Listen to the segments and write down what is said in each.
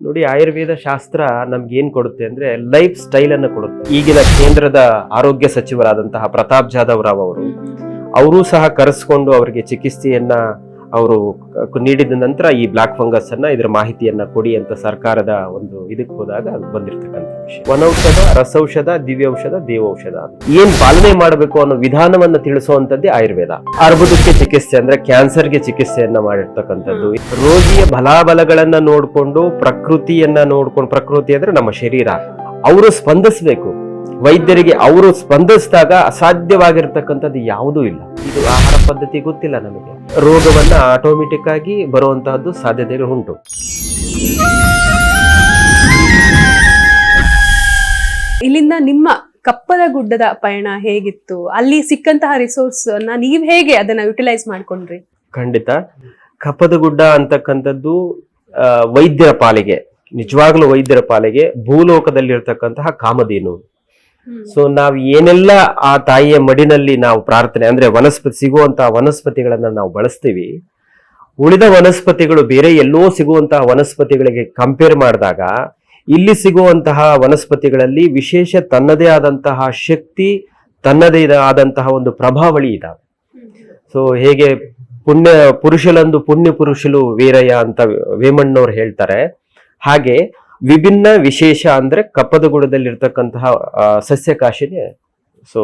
ನೋಡಿ ಆಯುರ್ವೇದ ಶಾಸ್ತ್ರ ನಮ್ಗೆ ಏನ್ ಕೊಡುತ್ತೆ ಅಂದ್ರೆ ಲೈಫ್ ಸ್ಟೈಲ್ ಅನ್ನು ಕೊಡುತ್ತೆ. ಈಗಿನ ಕೇಂದ್ರದ ಆರೋಗ್ಯ ಸಚಿವರಾದಂತಹ ಪ್ರತಾಪ್ ಜಾಧವ್ ರಾವ್ ಅವರು ಅವರು ಸಹ ಕರೆಸ್ಕೊಂಡು ಅವರಿಗೆ ಚಿಕಿತ್ಸೆಯನ್ನ ಅವರು ನೀಡಿದ ನಂತರ ಈ ಬ್ಲಾಕ್ ಫಂಗಸ್ ಅನ್ನ ಇದರ ಮಾಹಿತಿಯನ್ನ ಕೊಡಿ ಅಂತ ಸರ್ಕಾರದ ಒಂದು ಇದಕ್ಕೆ ಹೋದಾಗ ಬಂದಿರತಕ್ಕಂಥ ವಿಷಯ ವನೌಷಧ ರಸೌಷಧ ದಿವ್ಯೌಷಧ ದೇವೌಷಧ. ಏನ್ ಪಾಲನೆ ಮಾಡಬೇಕು ಅನ್ನೋ ವಿಧಾನವನ್ನ ತಿಳಿಸುವಂತದ್ದೇ ಆಯುರ್ವೇದ. ಅರ್ಬುದಕ್ಕೆ ಚಿಕಿತ್ಸೆ ಅಂದ್ರೆ ಕ್ಯಾನ್ಸರ್ಗೆ ಚಿಕಿತ್ಸೆಯನ್ನ ಮಾಡಿರ್ತಕ್ಕಂಥದ್ದು. ರೋಗಿಯ ಬಲಾಬಲಗಳನ್ನ ನೋಡಿಕೊಂಡು ಪ್ರಕೃತಿಯನ್ನ ನೋಡ್ಕೊಂಡು ಪ್ರಕೃತಿ ಅಂದ್ರೆ ನಮ್ಮ ಶರೀರ. ಅವರು ಸ್ಪಂದಿಸಬೇಕು. ವೈದ್ಯರಿಗೆ ಅವರು ಸ್ಪಂದಿಸಿದಾಗ ಅಸಾಧ್ಯವಾಗಿರ್ತಕ್ಕಂಥದ್ದು ಯಾವುದೂ ಇಲ್ಲ. ಇದು ಆಹಾರ ಪದ್ಧತಿ ಗೊತ್ತಿಲ್ಲ ನಮಗೆ. ರೋಗವನ್ನ ಆಟೋಮೆಟಿಕ್ ಆಗಿ ಬರುವಂತಹದ್ದು ಸಾಧ್ಯತೆಗಳು ಉಂಟು. ಇಲ್ಲಿಂದ ನಿಮ್ಮ ಕಪ್ಪದ ಗುಡ್ಡದ ಪಯಣ ಹೇಗಿತ್ತು? ಅಲ್ಲಿ ಸಿಕ್ಕಂತಹ ರಿಸೋರ್ಸ್ ಅನ್ನ ನೀವ್ ಹೇಗೆ ಅದನ್ನ ಯುಟಿಲೈಸ್ ಮಾಡ್ಕೊಂಡ್ರಿ? ಖಂಡಿತ. ಕಪ್ಪದ ಗುಡ್ಡ ಅಂತಕ್ಕಂಥದ್ದು ವೈದ್ಯರ ಪಾಲಿಗೆ ನಿಜವಾಗ್ಲೂ ವೈದ್ಯರ ಪಾಲಿಗೆ ಭೂಲೋಕದಲ್ಲಿರ್ತಕ್ಕಂತಹ ಕಾಮಧೇನು. ಸೊ ನಾವು ಏನೆಲ್ಲ ಆ ತಾಯಿಯ ಮಡಿನಲ್ಲಿ ನಾವು ಪ್ರಾರ್ಥನೆ ಅಂದ್ರೆ ವನಸ್ಪತಿ ಸಿಗುವಂತಹ ವನಸ್ಪತಿಗಳನ್ನ ನಾವು ಬಳಸ್ತೀವಿ ಉಳಿದ ವನಸ್ಪತಿಗಳು ಬೇರೆ ಎಲ್ಲೋ ಸಿಗುವಂತಹ ವನಸ್ಪತಿಗಳಿಗೆ ಕಂಪೇರ್ ಮಾಡಿದಾಗ ಇಲ್ಲಿ ಸಿಗುವಂತಹ ವನಸ್ಪತಿಗಳಲ್ಲಿ ವಿಶೇಷ ತನ್ನದೇ ಆದಂತಹ ಶಕ್ತಿ, ತನ್ನದೇ ಆದಂತಹ ಒಂದು ಪ್ರಭಾವಳಿ ಇದ್ದಾವೆ ಸೊ ಹೇಗೆ ಪುಣ್ಯ ಪುರುಷಲಂದು ಪುಣ್ಯ ಪುರುಷಲು ವೀರಯ್ಯ ಅಂತ ವೇಮಣ್ಣವ್ರು ಹೇಳ್ತಾರೆ. ಹಾಗೆ ವಿಭಿನ್ನ ವಿಶೇಷ ಅಂದ್ರೆ ಕಪ್ಪದಗುಡದಲ್ಲಿರ್ತಕ್ಕಂತಹ ಸಸ್ಯಕಾಶಿಗೆ ಸೊ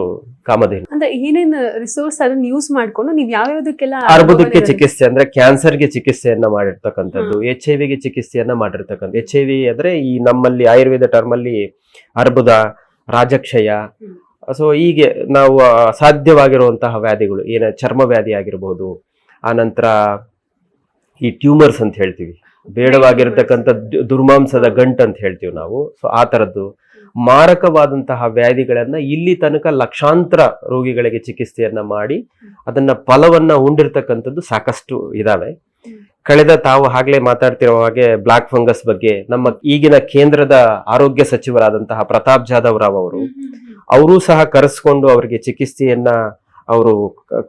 ಕಾಮಧೇನು. ಅಂದ್ರೆ ಏನೇನ್ ರಿಸೋರ್ಸ್ ಅದನ್ನ ಯೂಸ್ ಮಾಡ್ಕೊಂಡು ನೀವ್ ಯಾವ್ಯಾವ್ದಕ್ಕೆಲ್ಲ ಅರ್ಬುದಕ್ಕೆ ಚಿಕಿತ್ಸೆ ಅಂದ್ರೆ ಕ್ಯಾನ್ಸರ್ಗೆ ಚಿಕಿತ್ಸೆಯನ್ನ ಮಾಡಿರ್ತಕ್ಕಂಥದ್ದು ಎಚ್ ಐ ವಿಗೆ ಚಿಕಿತ್ಸೆಯನ್ನ ಮಾಡಿರ್ತಕ್ಕಂಥ ಎಚ್ ಐ ವಿ ಅಂದ್ರೆ ಈ ನಮ್ಮಲ್ಲಿ ಆಯುರ್ವೇದ ಟರ್ಮ್ ಅಲ್ಲಿ ಅರ್ಬುದ ರಾಜಕ್ಷಯ. ಸೊ ಹೀಗೆ ನಾವು ಅಸಾಧ್ಯವಾಗಿರುವಂತಹ ವ್ಯಾಧಿಗಳು ಏನ ಚರ್ಮ ವ್ಯಾಧಿ ಆಗಿರ್ಬೋದು ಆನಂತರ ಈ ಟ್ಯೂಮರ್ಸ್ ಅಂತ ಹೇಳ್ತೀವಿ. ಬೇಡವಾಗಿರ್ತಕ್ಕಂಥ ದುರ್ಮಾಂಸದ ಗಂಟು ಅಂತ ಹೇಳ್ತೀವಿ ನಾವು. ಸೊ ಆ ತರದ್ದು ಮಾರಕವಾದಂತಹ ವ್ಯಾಧಿಗಳನ್ನ ಇಲ್ಲಿ ತನಕ ಲಕ್ಷಾಂತರ ರೋಗಿಗಳಿಗೆ ಚಿಕಿತ್ಸೆಯನ್ನ ಮಾಡಿ ಅದನ್ನ ಫಲವನ್ನ ಉಂಡಿರ್ತಕ್ಕಂಥದ್ದು ಸಾಕಷ್ಟು ಇದಾವೆ. ಕಳೆದ ತಾವು ಆಗ್ಲೇ ಮಾತಾಡ್ತಿರೋ ಹಾಗೆ ಬ್ಲಾಕ್ ಫಂಗಸ್ ಬಗ್ಗೆ ನಮ್ಮ ಈಗಿನ ಕೇಂದ್ರದ ಆರೋಗ್ಯ ಸಚಿವರಾದಂತಹ ಪ್ರತಾಪ್ ಜಾಧವ್ ರಾವ್ ಅವರು ಅವರು ಸಹ ಕರೆಸ್ಕೊಂಡು ಅವರಿಗೆ ಚಿಕಿತ್ಸೆಯನ್ನ ಅವರು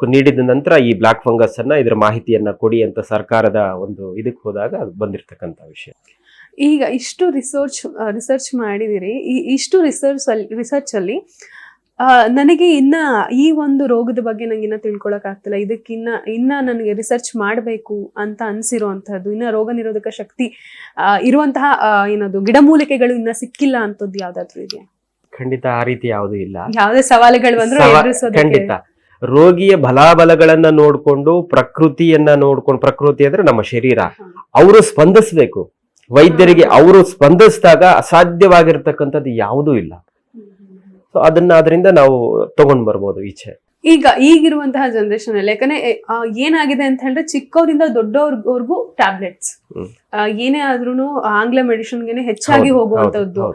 ನೀಡಿದ ನಂತರ ಈ ಬ್ಲಾಕ್ ಫಂಗಸ್ ಅನ್ನ ಇದರ ಮಾಹಿತಿಯನ್ನ ಕೊಡಿ ಅಂತ ಸರ್ಕಾರದ ಒಂದು ಇದಕ್ಕೆ ಹೋದಾಗ ಅದು ಬಂದಿರತಕ್ಕಂತ ವಿಷಯ. ಈಗ ಇಷ್ಟು ರಿಸರ್ಚ್ ರಿಸರ್ಚ್ ಮಾಡಿದಿರಿ. ಈ ಇಷ್ಟು ರಿಸರ್ಚ್ ಅಲ್ಲಿ ರಿಸರ್ಚ್ ಅಲ್ಲಿ ಆ, ನನಗೆ ಇನ್ನ ಈ ಒಂದು ರೋಗದ ಬಗ್ಗೆ ನಂಗೆ ಇನ್ನ ತಿಳ್ಕೊಳಕ್ ಆಗ್ತಿಲ್ಲ. ಇದಕ್ಕಿನ್ನ ಇನ್ನ ನನಗೆ ರಿಸರ್ಚ್ ಮಾಡಬೇಕು ಅಂತ ಅನ್ಸಿರುವಂತಹದ್ದು ಇನ್ನ ರೋಗ ನಿರೋಧಕ ಶಕ್ತಿ ಇರುವಂತಹ ಏನದು ಗಿಡಮೂಲಿಕೆಗಳು ಇನ್ನ ಸಿಕ್ಕಿಲ್ಲ ಅಂತದ್ದು ಯಾವ್ದಾದ್ರು ಇದೆ ಖಂಡಿತ ಆ ರೀತಿ ಯಾವುದೂ ಇಲ್ಲ. ಯಾವುದೇ ಸವಾಲುಗಳು ಬಂದ್ರು ಖಂಡಿತ. ರೋಗಿಯ ಬಲಾಬಲಗಳನ್ನ ನೋಡ್ಕೊಂಡು ಪ್ರಕೃತಿಯನ್ನ ನೋಡ್ಕೊಂಡು ಪ್ರಕೃತಿ ಅಂದ್ರೆ ನಮ್ಮ ಶರೀರ. ಅವರು ಸ್ಪಂದಿಸಬೇಕು. ವೈದ್ಯರಿಗೆ ಅವರು ಸ್ಪಂದಿಸಿದಾಗ ಅಸಾಧ್ಯವಾಗಿರ್ತಕ್ಕಂಥದ್ದು ಯಾವುದೂ ಇಲ್ಲ. ಸೊ ಅದನ್ನ ಅದರಿಂದ ನಾವು ತಗೊಂಡ್ ಬರ್ಬೋದು ಈಚೆ. ಈಗ ಈಗಿರುವಂತಹ ಜನರೇಷನ್ ಅಲ್ಲಿ ಯಾಕಂದ್ರೆ ಏನಾಗಿದೆ ಅಂತ ಹೇಳಿದ್ರೆ ಚಿಕ್ಕವರಿಂದ ದೊಡ್ಡವ್ರಿಗೂ ಟ್ಯಾಬ್ಲೆಟ್ಸ್ ಏನೇ ಆದ್ರೂ ಆಂಗ್ಲ ಮೆಡಿಸಿನ್ಗೆನೆ ಹೆಚ್ಚಾಗಿ ಹೋಗುವಂತದ್ದು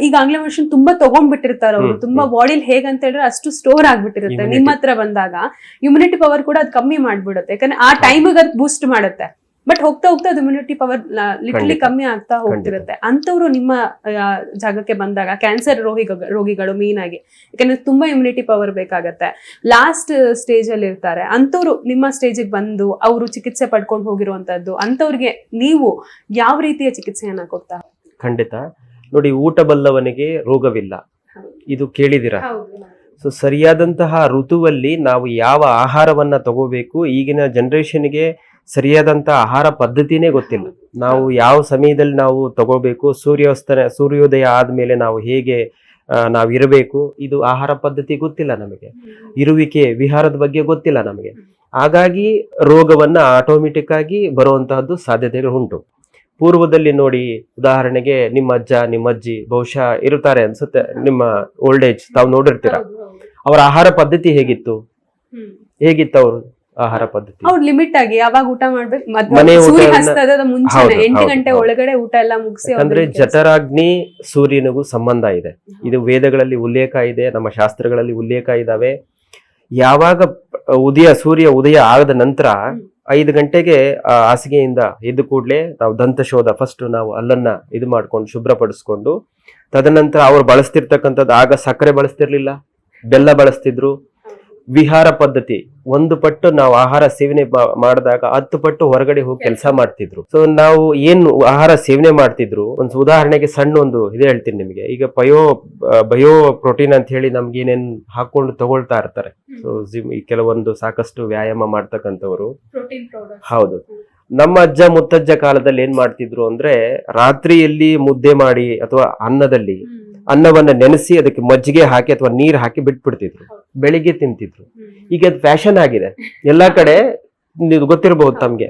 ಈಗ ಆಂಗ್ಲ ಮೆಡಿಸಿನ್ ತುಂಬಾ ತಗೊಂಡ್ಬಿಟ್ಟಿರ್ತಾರೆ ಅವರು. ತುಂಬಾ. ಬಾಡಿಲಿ ಹೇಗಂತ ಹೇಳಿದ್ರೆ ಅಷ್ಟು ಸ್ಟೋರ್ ಆಗ್ಬಿಟ್ಟಿರುತ್ತೆ. ನಿಮ್ಮ ಹತ್ರ ಬಂದಾಗ ಇಮ್ಯುನಿಟಿ ಪವರ್ ಕೂಡ ಅದು ಕಮ್ಮಿ ಮಾಡ್ಬಿಡುತ್ತೆ. ಯಾಕಂದ್ರೆ ಆ ಟೈಮಿಗೆ ಅದು ಬೂಸ್ಟ್ ಮಾಡುತ್ತೆ. ಬಟ್ ಹೋಗ್ತಾ ಹೋಗ್ತಾ ಅದು ಇಮ್ಯುನಿಟಿ ಪವರ್ ಲಿಟ್ರಲಿ ಕಮ್ಮಿ ಆಗ್ತಾ ಹೋಗ್ತಿರುತ್ತೆ. ಅಂತವ್ರು ನಿಮ್ಮ ಜಾಗಕ್ಕೆ ಬಂದಾಗ ಕ್ಯಾನ್ಸರ್ ರೋಗಿ ರೋಗಿಗಳು ಮೇನ್ ಆಗಿ ಯಾಕಂದ್ರೆ ತುಂಬಾ ಇಮ್ಯುನಿಟಿ ಪವರ್ ಬೇಕಾಗತ್ತೆ. ಲಾಸ್ಟ್ ಸ್ಟೇಜ್ ಅಲ್ಲಿ ಇರ್ತಾರೆ. ಅಂತವ್ರು ನಿಮ್ಮ ಸ್ಟೇಜಿಗೆ ಬಂದು ಅವರು ಚಿಕಿತ್ಸೆ ಪಡ್ಕೊಂಡು ಹೋಗಿರುವಂತದ್ದು ಅಂತವ್ರಿಗೆ ನೀವು ಯಾವ ರೀತಿಯ ಚಿಕಿತ್ಸೆಯನ್ನ ಕೊಡ್ತಾ? ಖಂಡಿತ. ನೋಡಿ ಊಟ ಬಲ್ಲವನಿಗೆ ರೋಗವಿಲ್ಲ. ಇದು ಕೇಳಿದಿರ ಸೊ ಸರಿಯಾದಂತಹ ಋತುವಲ್ಲಿ ನಾವು ಯಾವ ಆಹಾರವನ್ನ ತಗೋಬೇಕು ಈಗಿನ ಜನರೇಷನ್ಗೆ ಸರಿಯಾದಂತಹ ಆಹಾರ ಪದ್ಧತಿನೇ ಗೊತ್ತಿಲ್ಲ. ನಾವು ಯಾವ ಸಮಯದಲ್ಲಿ ನಾವು ತಗೋಬೇಕು ಸೂರ್ಯಾಸ್ತ ಸೂರ್ಯೋದಯ ಆದಮೇಲೆ ನಾವು ಹೇಗೆ ನಾವು ಇರಬೇಕು ಇದು ಆಹಾರ ಪದ್ಧತಿ ಗೊತ್ತಿಲ್ಲ ನಮಗೆ. ಇರುವಿಕೆ ವಿಹಾರದ ಬಗ್ಗೆ ಗೊತ್ತಿಲ್ಲ ನಮಗೆ. ಹಾಗಾಗಿ ರೋಗವನ್ನು ಆಟೋಮೆಟಿಕ್ ಆಗಿ ಬರುವಂತಹದ್ದು ಸಾಧ್ಯತೆಗಳು ಉಂಟು. ಪೂರ್ವದಲ್ಲಿ ನೋಡಿ ಉದಾಹರಣೆಗೆ ನಿಮ್ಮ ಅಜ್ಜ ನಿಮ್ಮ ಅಜ್ಜಿ ಬಹುಶಃ ಇರುತ್ತಾರೆ ಅನ್ಸುತ್ತೆ ನಿಮ್ಮ ಓಲ್ಡ್ ಏಜ್ ತಾವು ನೋಡಿರ್ತೀರ? ಅವರ ಆಹಾರ ಪದ್ಧತಿ ಹೇಗಿತ್ತು? ಹೇಗಿತ್ತು ಅವರು? ಆಹಾರ ಪದ್ಧತಿ. ಅವ್ರು ಲಿಮಿಟ್ ಆಗಿ ಯಾವಾಗ ಊಟ ಮಾಡ್ಬೇಕು? ಮನೆ ಸೂರ್ಯ ಹಸ್ತದ ಮುಂಚೆ ಹೌದು, ಎಂಟು ಗಂಟೆ ಒಳಗಡೆ ಊಟ ಎಲ್ಲ ಮುಗಿಸಿ ಅಂದ್ರೆ ಜಠರಾಗ್ನಿ ಸೂರ್ಯನಿಗೂ ಸಂಬಂಧ ಇದೆ. ಇದು ವೇದಗಳಲ್ಲಿ ಉಲ್ಲೇಖ ಇದೆ ನಮ್ಮ ಶಾಸ್ತ್ರಗಳಲ್ಲಿ ಉಲ್ಲೇಖ ಇದಾವೆ. ಯಾವಾಗ ಉದಯ ಸೂರ್ಯ ಉದಯ ಆಗದ ನಂತರ ಐದು ಗಂಟೆಗೆ ಹಾಸಿಗೆಯಿಂದ ಎದ್ದು ಕೂಡ್ಲೆ ನಾವು ದಂತಶೋಧ ಫಸ್ಟ್ ನಾವು ಅಲ್ಲನ್ನ ಇದು ಮಾಡ್ಕೊಂಡು ಶುಭ್ರಪಡಿಸ್ಕೊಂಡು ತದನಂತರ ಅವ್ರು ಬಳಸ್ತಿರ್ತಕ್ಕಂಥದ್ದು ಆಗ ಸಕ್ಕರೆ ಬಳಸ್ತಿರ್ಲಿಲ್ಲ ಬೆಲ್ಲ ಬಳಸ್ತಿದ್ರು ವಿಹಾರ ಪದ್ಧತಿ. ಒಂದು ಪಟ್ಟು ನಾವು ಆಹಾರ ಸೇವನೆ ಮಾಡಿದಾಗ ಹತ್ತು ಪಟ್ಟು ಹೊರಗಡೆ ಹೋಗಿ ಕೆಲಸ. ಮಾಡ್ತಿದ್ರು. ಸೊ ನಾವು ಏನು ಆಹಾರ ಸೇವನೆ ಮಾಡ್ತಿದ್ರು? ಒಂದು ಉದಾಹರಣೆಗೆ ಸಣ್ಣ ಒಂದು ಇದೆ ಹೇಳ್ತೀನಿ ನಿಮಗೆ. ಈಗ ಬಯೋ ಬಯೋ ಪ್ರೋಟೀನ್ ಅಂತ ಹೇಳಿ ನಮ್ಗೆ ಏನೇನ್ ಹಾಕೊಂಡು ತಗೊಳ್ತಾ ಇರ್ತಾರೆ. ಸೊ ಜಿಮ್ ಈ ಕೆಲವೊಂದು ಸಾಕಷ್ಟು ವ್ಯಾಯಾಮ ಮಾಡ್ತಕ್ಕಂಥವ್ರು. ಹೌದು. ನಮ್ಮ ಅಜ್ಜ ಮುತ್ತಜ್ಜ ಕಾಲದಲ್ಲಿ ಏನ್ ಮಾಡ್ತಿದ್ರು ಅಂದ್ರೆ ರಾತ್ರಿಯಲ್ಲಿ ಮುದ್ದೆ ಮಾಡಿ ಅಥವಾ ಅನ್ನದಲ್ಲಿ ಅನ್ನವನ್ನ ನೆನೆಸಿ ಅದಕ್ಕೆ ಮಜ್ಜಿಗೆ ಹಾಕಿ ಅಥವಾ ನೀರ್ ಹಾಕಿ ಬಿಟ್ಬಿಡ್ತಿದ್ರು. ಬೆಳಿಗ್ಗೆ ತಿಂತಿದ್ರು. ಈಗ ಅದು ಫ್ಯಾಷನ್ ಆಗಿದೆ. ಎಲ್ಲಾ ಕಡೆ ಗೊತ್ತಿರಬಹುದು ತಮ್ಗೆ.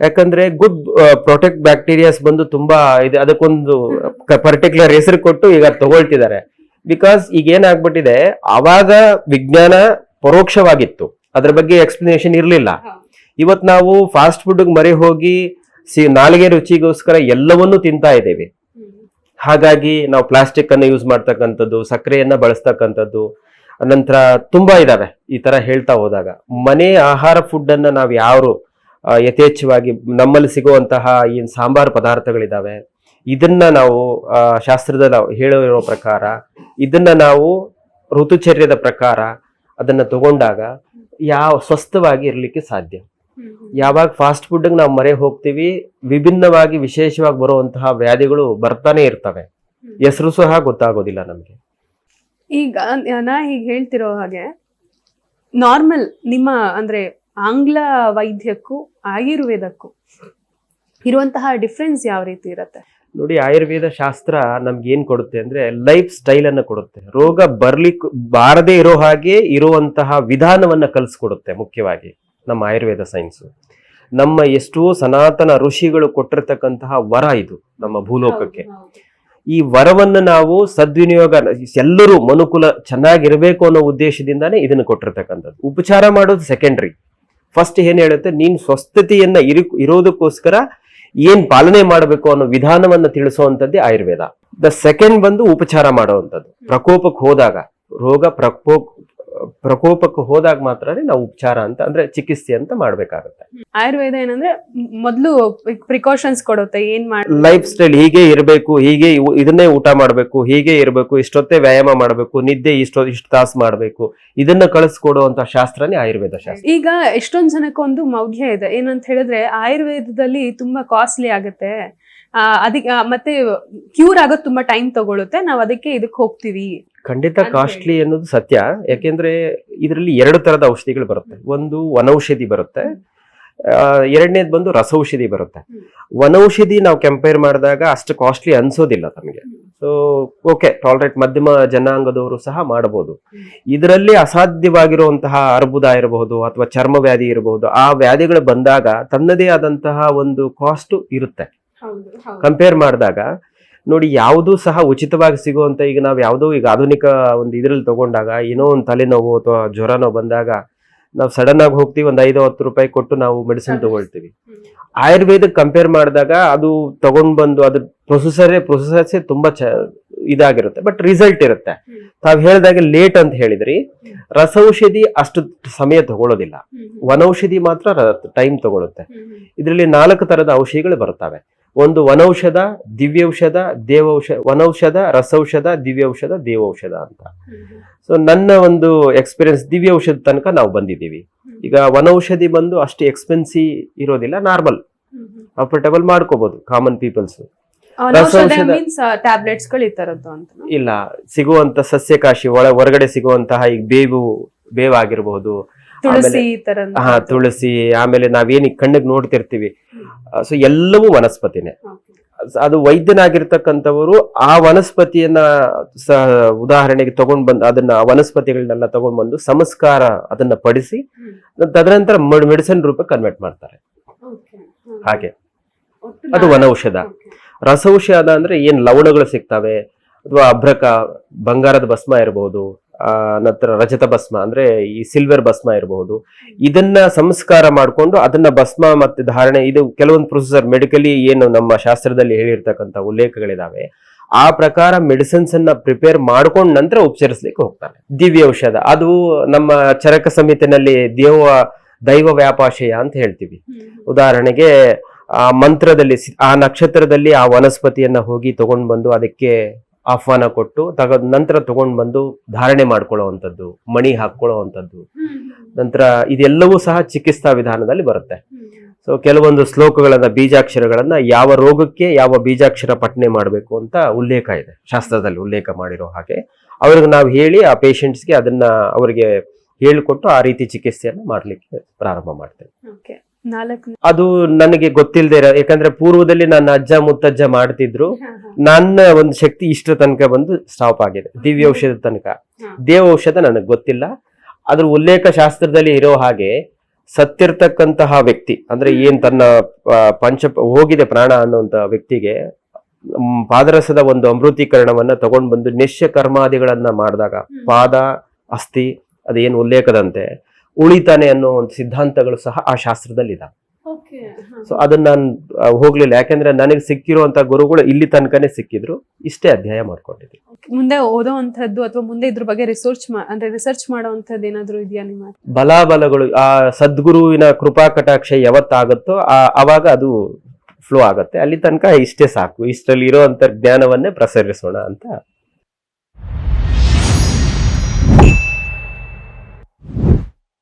ಯಾಕಂದ್ರೆ ಗುಡ್ ಪ್ರೊಟೆಕ್ಟ್ ಬ್ಯಾಕ್ಟೀರಿಯಾಸ್ ಬಂದು ತುಂಬಾ ಇದೆ. ಅದಕ್ಕೊಂದು ಪರ್ಟಿಕ್ಯುಲರ್ ಹೆಸರು ಕೊಟ್ಟು ಈಗ ತಗೊಳ್ತಿದ್ದಾರೆ. ಬಿಕಾಸ್ ಈಗ ಏನಾಗ್ಬಿಟ್ಟಿದೆ ಅವಾಗ ವಿಜ್ಞಾನ ಪರೋಕ್ಷವಾಗಿತ್ತು. ಅದ್ರ ಬಗ್ಗೆ ಎಕ್ಸ್ಪ್ಲನೇಷನ್ ಇರಲಿಲ್ಲ. ಇವತ್ ನಾವು ಫಾಸ್ಟ್ ಫುಡ್ ಮರೆ ಹೋಗಿ ಸಿ ನಾಲಿಗೆ ರುಚಿಗೋಸ್ಕರ ಎಲ್ಲವನ್ನೂ ತಿಂತಾ ಇದ್ದೇವೆ. ಹಾಗಾಗಿ ನಾವು ಪ್ಲಾಸ್ಟಿಕ್ ಅನ್ನು ಯೂಸ್ ಮಾಡ್ತಕ್ಕಂಥದ್ದು ಸಕ್ಕರೆಯನ್ನ ಬಳಸ್ತಕ್ಕಂಥದ್ದು ನಂತರ ತುಂಬಾ ಇದಾವೆ ಈ ತರ ಹೇಳ್ತಾ ಹೋದಾಗ. ಮನೆ ಆಹಾರ ಫುಡ್ ಅನ್ನ ನಾವು ಯಾರು ಯಥೇಚ್ಛವಾಗಿ ನಮ್ಮಲ್ಲಿ ಸಿಗುವಂತಹ ಏನ್ ಸಾಂಬಾರ್ ಪದಾರ್ಥಗಳಿದ್ದಾವೆ ಇದನ್ನ ನಾವು ಶಾಸ್ತ್ರದ ನಾವು ಹೇಳಿರೋ ಪ್ರಕಾರ ಇದನ್ನ ನಾವು ಋತುಚರ್ಯದ ಪ್ರಕಾರ ಅದನ್ನ ತಗೊಂಡಾಗ ಯಾವ ಸ್ವಸ್ಥವಾಗಿ ಇರಲಿಕ್ಕೆ ಸಾಧ್ಯ. ಯಾವಾಗ ಫಾಸ್ಟ್ ಫುಡ್ ನಾವು ಮರೆ ಹೋಗ್ತೀವಿ ವಿಭಿನ್ನವಾಗಿ ವಿಶೇಷವಾಗಿ ಬರುವಂತಹ ವ್ಯಾಧಿಗಳು ಬರ್ತಾನೆ ಇರ್ತವೆ. ಹೆಸರು ಸಹ ಗೊತ್ತಾಗೋದಿಲ್ಲ ನಮ್ಗೆ. ಈಗ ನಾ ಈಗ ಹೇಳ್ತಿರೋ ಹಾಗೆ ನಾರ್ಮಲ್ ನಿಮ್ಮ ಅಂದ್ರೆ ಆಂಗ್ಲ ವೈದ್ಯಕ್ಕೂ ಆಯುರ್ವೇದಕ್ಕೂ ಇರುವಂತಹ ಡಿಫ್ರೆನ್ಸ್ ಯಾವ ರೀತಿ ಇರುತ್ತೆ? ನೋಡಿ ಆಯುರ್ವೇದ ಶಾಸ್ತ್ರ ನಮ್ಗೆ ಏನ್ ಕೊಡುತ್ತೆ ಅಂದ್ರೆ ಲೈಫ್ ಸ್ಟೈಲ್ ಅನ್ನ ಕೊಡುತ್ತೆ. ರೋಗ ಬರ್ಲಿಕ್ ಬಾರದೇ ಇರೋ ಹಾಗೆ ಇರುವಂತಹ ವಿಧಾನವನ್ನ ಕಲಿಸ್ಕೊಡುತ್ತೆ ಮುಖ್ಯವಾಗಿ ನಮ್ಮ ಆಯುರ್ವೇದ ಸೈನ್ಸ್ ನಮ್ಮ ಎಷ್ಟೋ ಸನಾತನ ಋಷಿಗಳು ಕೊಟ್ಟಿರ್ತಕ್ಕಂತಹ ವರ ಇದು ನಮ್ಮ ಭೂಲೋಕಕ್ಕೆ. ಈ ವರವನ್ನು ನಾವು ಸದ್ವಿನಿಯೋಗ ಎಲ್ಲರೂ ಮನುಕುಲ ಚೆನ್ನಾಗಿರಬೇಕು ಅನ್ನೋ ಉದ್ದೇಶದಿಂದಾನೇ ಇದನ್ನು ಕೊಟ್ಟಿರ್ತಕ್ಕಂಥದ್ದು. ಉಪಚಾರ ಮಾಡೋದು ಸೆಕೆಂಡ್ರಿ ಫಸ್ಟ್ ಏನು ಹೇಳುತ್ತೆ? ನೀನು ಸ್ವಸ್ಥತೆಯನ್ನ ಇರು, ಇರೋದಕ್ಕೋಸ್ಕರ ಏನ್ ಪಾಲನೆ ಮಾಡಬೇಕು ಅನ್ನೋ ವಿಧಾನವನ್ನ ತಿಳಿಸುವಂತದ್ದೇ ಆಯುರ್ವೇದ. ದ ಸೆಕೆಂಡ್ ಬಂದು ಉಪಚಾರ ಮಾಡುವಂಥದ್ದು. ಪ್ರಕೋಪಕ್ಕೆ ಹೋದಾಗ, ರೋಗ ಪ್ರಕೋಪ ಪ್ರಕೋಪಕ್ಕೆ ಹೋದಾಗ ಮಾತ್ರನೇ ನಾವು ಉಪಚಾರ ಅಂತ ಅಂದ್ರೆ ಚಿಕಿತ್ಸೆ ಅಂತ ಮಾಡ್ಬೇಕಾಗತ್ತೆ. ಆಯುರ್ವೇದ ಏನಂದ್ರೆ ಮೊದಲು ಪ್ರಿಕಾಷನ್ಸ್ ಕೊಡುತ್ತೆ ಏನ್ ಮಾಡಿ ಲೈಫ್ ಸ್ಟೈಲ್ ಹೀಗೆ ಇರಬೇಕು ಹೀಗೆ ಇದನ್ನೇ ಊಟ ಮಾಡಬೇಕು ಹೀಗೆ ಇರಬೇಕು ಇಷ್ಟೊತ್ತೇ ವ್ಯಾಯಾಮ ಮಾಡಬೇಕು ನಿದ್ದೆ ಇಷ್ಟೊ ಇಷ್ಟು ತಾಸು ಮಾಡಬೇಕು ಇದನ್ನ ಕಳಿಸ್ಕೊಡುವಂತ ಶಾಸ್ತ್ರನೇ ಆಯುರ್ವೇದ ಶಾಸ್ತ್ರ. ಈಗ ಎಷ್ಟೊಂದ್ ಜನಕ್ಕೊಂದು ಮೌಢ್ಯ ಇದೆ. ಏನಂತ ಹೇಳಿದ್ರೆ ಆಯುರ್ವೇದದಲ್ಲಿ ತುಂಬಾ ಕಾಸ್ಟ್ಲಿ ಆಗುತ್ತೆ. ಅದಕ್ಕೆ ಮತ್ತೆ ಕ್ಯೂರ್ ಆಗೋದು ತುಂಬಾ ಟೈಮ್ ತಗೊಳುತ್ತೆ. ನಾವು ಅದಕ್ಕೆ ಇದಕ್ಕೆ ಹೋಗ್ತೀವಿ. ಖಂಡಿತ ಕಾಸ್ಟ್ಲಿ ಅನ್ನೋದು ಸತ್ಯ. ಯಾಕೆಂದ್ರೆ ಇದರಲ್ಲಿ ಎರಡು ತರದ ಔಷಧಿಗಳು ಬರುತ್ತೆ. ಒಂದು ವನೌಷಧಿ ಬರುತ್ತೆ. ಎರಡನೇದು ಬಂದು ರಸೌಷಧಿ ಬರುತ್ತೆ. ವನೌಷಧಿ ನಾವು ಕಂಪೇರ್ ಮಾಡಿದಾಗ ಅಷ್ಟು ಕಾಸ್ಟ್ಲಿ ಅನ್ಸೋದಿಲ್ಲ ತಮಗೆ ಸೊ ಓಕೆ ಟಾಲರೇಟ್ ಮಧ್ಯಮ ಜನಾಂಗದವರು ಸಹ ಮಾಡಬಹುದು. ಇದರಲ್ಲಿ ಅಸಾಧ್ಯವಾಗಿರುವಂತಹ ಅರ್ಬುದ ಇರಬಹುದು ಅಥವಾ ಚರ್ಮ ವ್ಯಾಧಿ ಇರಬಹುದು ಆ ವ್ಯಾಧಿಗಳು ಬಂದಾಗ ತನ್ನದೇ ಆದಂತಹ ಒಂದು ಕಾಸ್ಟ್ ಇರುತ್ತೆ. ಕಂಪೇರ್ ಮಾಡಿದಾಗ ನೋಡಿ ಯಾವುದೂ ಸಹ ಉಚಿತವಾಗಿ ಸಿಗುವಂತ ಈಗ ನಾವು ಯಾವುದೋ ಈಗ ಆಧುನಿಕ ಒಂದು ಇದ್ರಲ್ಲಿ ತಗೊಂಡಾಗ ಏನೋ ಒಂದು ತಲೆನೋವು ಅಥವಾ ಜ್ವರನೋ ಬಂದಾಗ ನಾವು ಸಡನ್ ಆಗಿ ಹೋಗ್ತೀವಿ ಒಂದು ಐದು ಹತ್ತು ರೂಪಾಯಿ ಕೊಟ್ಟು ನಾವು ಮೆಡಿಸಿನ್ ತಗೊಳ್ತೀವಿ. ಆಯುರ್ವೇದಕ್ಕೆ ಕಂಪೇರ್ ಮಾಡಿದಾಗ ಅದು ತಗೊಂಡ್ ಬಂದು ಅದ್ರ ಪ್ರೊಸೆಸರೇ ಪ್ರೊಸೆಸರ್ಸೇ ತುಂಬಾ ಚ ಇದಾಗಿರುತ್ತೆ ಬಟ್ ರಿಸಲ್ಟ್ ಇರುತ್ತೆ. ತಾವ್ ಹೇಳಿದಾಗ ಲೇಟ್ ಅಂತ ಹೇಳಿದ್ರಿ. ರಸೌಷಧಿ ಅಷ್ಟು ಸಮಯ ತಗೊಳ್ಳೋದಿಲ್ಲ ವನೌಷಧಿ ಮಾತ್ರ ಟೈಮ್ ತಗೊಳುತ್ತೆ. ಇದರಲ್ಲಿ ನಾಲ್ಕು ತರದ ಔಷಧಿಗಳು ಬರ್ತವೆ ಒಂದು ವನೌಷಧ ದಿವ್ಯೌಷಧ ದೇವೌಷ ವನೌಷಧ ರಸೌಷಧ ದಿವ್ಯೌಷಧ ದೇವೌಷಧ ಅಂತ. ಸೊ ನನ್ನ ಒಂದು ಎಕ್ಸ್ಪೀರಿಯನ್ಸ್ ದಿವ್ಯೌಷಧ ತನಕ ನಾವು ಬಂದಿದ್ದೀವಿ. ಈಗ ವನೌಷಧಿ ಬಂದು ಅಷ್ಟು ಎಕ್ಸ್ಪೆನ್ಸಿ ಇರೋದಿಲ್ಲ ನಾರ್ಮಲ್ ಅಫೋರ್ಟಬಲ್ ಮಾಡ್ಕೋಬಹುದು ಕಾಮನ್ ಪೀಪಲ್ಸ್ ಟ್ಯಾಬ್ಲೆಟ್ಸ್ ಇಲ್ಲ ಸಿಗುವಂತ ಸಸ್ಯಕಾಶಿ ಒಳ ಹೊರಗಡೆ ಸಿಗುವಂತಹ ಈಗ ಬೇವು ಬೇವಾಗಿರಬಹುದು ತುಳಸಿ ಹಾ ತುಳಸಿ ಆಮೇಲೆ ನಾವೇನು ಕಣ್ಣಿಗೆ ನೋಡ್ತಿರ್ತೀವಿ. ಸೊ ಎಲ್ಲವೂ ವನಸ್ಪತಿನೇ. ಅದು ವೈದ್ಯನಾಗಿರ್ತಕ್ಕಂಥವರು ಆ ವನಸ್ಪತಿಯನ್ನ ಸ ಉದಾಹರಣೆಗೆ ತಗೊಂಡ್ ಬಂದು ಅದನ್ನ ಆ ವನಸ್ಪತಿಗಳನ್ನೆಲ್ಲ ತಗೊಂಡ್ ಬಂದು ಸಂಸ್ಕಾರ ಅದನ್ನ ಪಡಿಸಿ ತದನಂತರ ಮೆಡಿಸಿನ್ ರೂಪ ಕನ್ವರ್ಟ್ ಮಾಡ್ತಾರೆ. ಹಾಗೆ. ಅದು ವನೌಷಧ. ರಸೌಷಧ ಅಂದ್ರೆ ಏನ್ ಲವಣಗಳು ಸಿಗ್ತವೆ? ಅಥವಾ ಅಭ್ರಕ ಬಂಗಾರದ ಭಸ್ಮ ಇರಬಹುದು ನಂತರ ರಜತ ಭಸ್ಮ ಅಂದ್ರೆ ಈ ಸಿಲ್ವರ್ ಭಸ್ಮ ಇರಬಹುದು. ಇದನ್ನ ಸಂಸ್ಕಾರ ಮಾಡಿಕೊಂಡು ಅದನ್ನ ಭಸ್ಮ ಮತ್ತೆ ಧಾರಣೆ ಇದು ಕೆಲವೊಂದು ಪ್ರೊಸೆಸರ್ ಮೆಡಿಕಲಿ ಏನು ನಮ್ಮ ಶಾಸ್ತ್ರದಲ್ಲಿ ಹೇಳಿರ್ತಕ್ಕಂಥ ಉಲ್ಲೇಖಗಳಿದಾವೆ. ಆ ಪ್ರಕಾರ ಮೆಡಿಸಿನ್ಸ್ ಅನ್ನ ಪ್ರಿಪೇರ್ ಮಾಡ್ಕೊಂಡು ನಂತರ ಉಪಚರಿಸ್ಲಿಕ್ಕೆ ಹೋಗ್ತಾರೆ ದಿವ್ಯ ಔಷಧ. ಅದು ನಮ್ಮ ಚರಕ ಸಮಿತಿನಲ್ಲಿ ದೇವ ದೈವ ವ್ಯಾಪಾಶಯ ಅಂತ ಹೇಳ್ತೀವಿ. ಉದಾಹರಣೆಗೆ ಆ ಮಂತ್ರದಲ್ಲಿ ಆ ನಕ್ಷತ್ರದಲ್ಲಿ ಆ ವನಸ್ಪತಿಯನ್ನ ಹೋಗಿ ತಗೊಂಡ್ ಬಂದು ಅದಕ್ಕೆ ಆಹ್ವಾನ ಕೊಟ್ಟು ತಗ ನಂತರ ತಗೊಂಡ್ ಬಂದು ಧಾರಣೆ ಮಾಡ್ಕೊಳ್ಳೋವಂಥದ್ದು ಮಣಿ ಹಾಕೊಳ್ಳೋವಂಥದ್ದು ನಂತರ ಇದೆಲ್ಲವೂ ಸಹ ಚಿಕಿತ್ಸಾ ವಿಧಾನದಲ್ಲಿ ಬರುತ್ತೆ. ಸೊ ಕೆಲವೊಂದು ಶ್ಲೋಕಗಳನ್ನ ಬೀಜಾಕ್ಷರಗಳನ್ನ ಯಾವ ರೋಗಕ್ಕೆ ಯಾವ ಬೀಜಾಕ್ಷರ ಪಠನೆ ಮಾಡಬೇಕು ಅಂತ ಉಲ್ಲೇಖ ಇದೆ. ಶಾಸ್ತ್ರದಲ್ಲಿ ಉಲ್ಲೇಖ ಮಾಡಿರೋ ಹಾಗೆ. ಅವ್ರಿಗೆ ನಾವು ಹೇಳಿ ಆ ಪೇಷಂಟ್ಸ್ಗೆ ಅದನ್ನ ಅವರಿಗೆ ಹೇಳಿಕೊಟ್ಟು ಆ ರೀತಿ ಚಿಕಿತ್ಸೆಯನ್ನು ಮಾಡಲಿಕ್ಕೆ ಪ್ರಾರಂಭ ಮಾಡ್ತೇವೆ. ಅದು ನನಗೆ ಗೊತ್ತಿಲ್ಲದೆ ಇರೋ ಯಾಕಂದ್ರೆ ಪೂರ್ವದಲ್ಲಿ ನನ್ನ ಅಜ್ಜ ಮುತ್ತಜ್ಜ ಮಾಡ್ತಿದ್ರು. ನನ್ನ ಒಂದು ಶಕ್ತಿ ಇಷ್ಟರ ತನಕ ಬಂದು ಸ್ಟಾಪ್ ಆಗಿದೆ. ದಿವ್ಯ ಔಷಧ ತನಕ. ದೇವ ಔಷಧ ನನಗೆ ಗೊತ್ತಿಲ್ಲ. ಅದ್ರ ಉಲ್ಲೇಖ ಶಾಸ್ತ್ರದಲ್ಲಿ ಇರೋ ಹಾಗೆ ಸತ್ತಿರ್ತಕ್ಕಂತಹ ವ್ಯಕ್ತಿ ಅಂದ್ರೆ ಏನ್ ತನ್ನ ಪಂಚ ಹೋಗಿದೆ ಪ್ರಾಣ ಅನ್ನುವಂತ ವ್ಯಕ್ತಿಗೆ ಪಾದರಸದ ಒಂದು ಅಮೃತೀಕರಣವನ್ನ ತಗೊಂಡ್ ಬಂದು ನಿಶ್ಯ ಕರ್ಮಾದಿಗಳನ್ನ ಮಾಡಿದಾಗ ಪಾದ ಅಸ್ಥಿ ಅದೇನು ಉಲ್ಲೇಖದಂತೆ ಉಳಿತಾನೆ ಅನ್ನೋ ಒಂದು ಸಿದ್ಧಾಂತಗಳು ಸಹ ಆ ಶಾಸ್ತ್ರದಲ್ಲಿ ಇದಾವೆ ಸೊ ಅದನ್ನ ನಾನು ಹೋಗ್ಲಿಲ್ಲ. ಯಾಕಂದ್ರೆ ನನಗೆ ಸಿಕ್ಕಿರುವಂತ ಗುರುಗಳು ಇಲ್ಲಿ ತನಕನೇ ಸಿಕ್ಕಿದ್ರು. ಇಷ್ಟೇ ಅಧ್ಯಾಯ ಮಾಡ್ಕೊಂಡಿದ್ದೀನಿ ಮುಂದೆ ಓದೋವಂಥದ್ದು ಅಥವಾ ಮುಂದೆ ಇದ್ರ ಬಗ್ಗೆ ರಿಸರ್ಚ್ ಅಂದ್ರೆ ರಿಸರ್ಚ್ ಮಾಡುವಂತದ್ದು ಏನಾದ್ರು ಇದೆಯಾ ನಿಮ್ಮ? ಬಲಾಬಲಗಳು ಆ ಸದ್ಗುರುವಿನ ಕೃಪಾ ಕಟಾಕ್ಷ ಯಾವತ್ತಾಗುತ್ತೋ ಆ ಅವಾಗ ಅದು ಫ್ಲೋ ಆಗುತ್ತೆ. ಅಲ್ಲಿ ತನಕ ಇಷ್ಟೇ ಸಾಕು. ಇಷ್ಟರಲ್ಲಿ ಇರುವಂತ ಜ್ಞಾನವನ್ನೇ ಪ್ರಸರಿಸೋಣ ಅಂತ